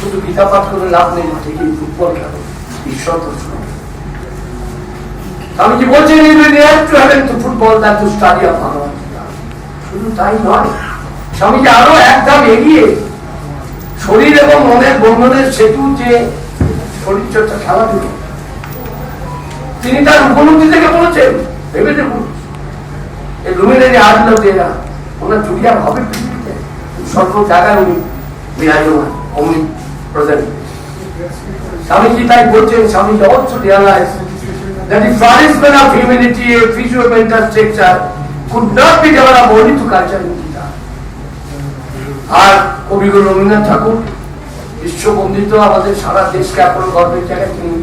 শুধু গীতা পাঠ করে লাভ নেই ফুটবল খেলো। ঈশ্বর আমি কি বলছি to football to study of শুধু তাই নয় স্বামীজি আরও এগিয়ে শরীর এবং মনের বন্ধনের সেতু যে শরীরচর্চা খেলাধুলো তিনি তার উপলব্ধি থেকে বলেছেন, ভেবে দেখুন এই লুমিনারি এরা। ওনার জুড়িয়া হবে পৃথিবীতে। সর্ব জায়গায় উনি বিরাজমান। অমনি প্রেজেন্ট স্বামীজি তাই বলছেন? Swamiji also realized that the flourishment of humanity, a physical mental structure could not be developed only to culture in Gita. আর কবিগুরু রবীন্দ্রনাথ ঠাকুর বিশ্ববন্দিত আমাদের সারা দেশকে এখন গর্বের জায়গায় তিনি।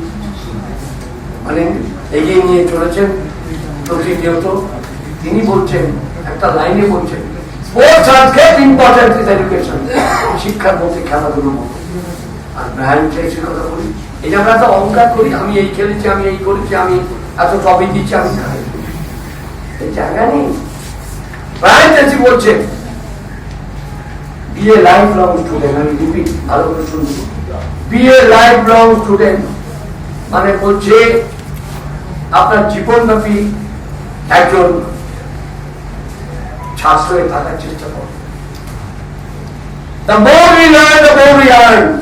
মানে এগিয়ে নিয়ে চলেছেন প্রতিনিয়ত তিনি বলছেন একটা লাইনে বলছেন sports R great important is education শিক্ষার মধ্যে খেলাধুলো মতো আর ব্রায়ান ট্রেসির কথা বলি। এই যে আমরা এত অহংকার করি, আমি এই খেলেছি, আমি এই করেছি, আমি এত ট্রফি দিচ্ছি, আমি খাই জায়গা নেই। ব্রায়ান ট্রেসি বলছেন be a life long student আমি ভালো করে শুনব। Be a life long student মানে বলছে, আপনার জীবনব্যাপী একজন ছাত্র থাকার চেষ্টা করুন The more we learn, the more we earn.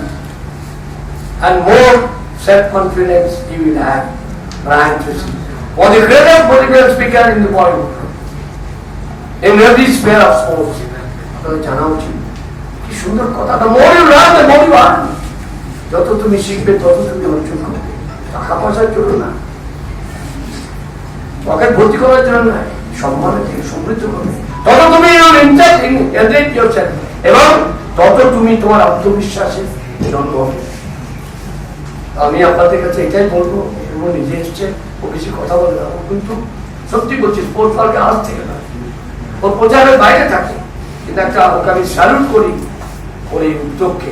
And more self-confidence you will have. Brian Tracy was the greatest political speaker in the world. In every sphere of sports. আপনাদের জানা উচিত কি সুন্দর কথা The more you learn, the more you earn. যত তুমি শিখবে তত তুমি অর্জন করবে টাকা পয়সার জন্য না পকেট ভর্তি করার জন্য নয় সম্মানের থেকে সমৃদ্ধ করবে তত তুমি এনরিচ yourself এবং তত তুমি তোমার আত্মবিশ্বাসের জন্ম হবে। আমি আপনাদের কাছে এটাই বলব, এবং নিজে এসছে ও বেশি কথা বলে না কিন্তু সত্যি বলছি স্পোর্টস পার্কে আজ থেকে না। ওর প্রচারের বাইরে থাকে, কিন্তু একটা ওকে আমি স্যালুট করি, ওর এই উদ্যোগকে।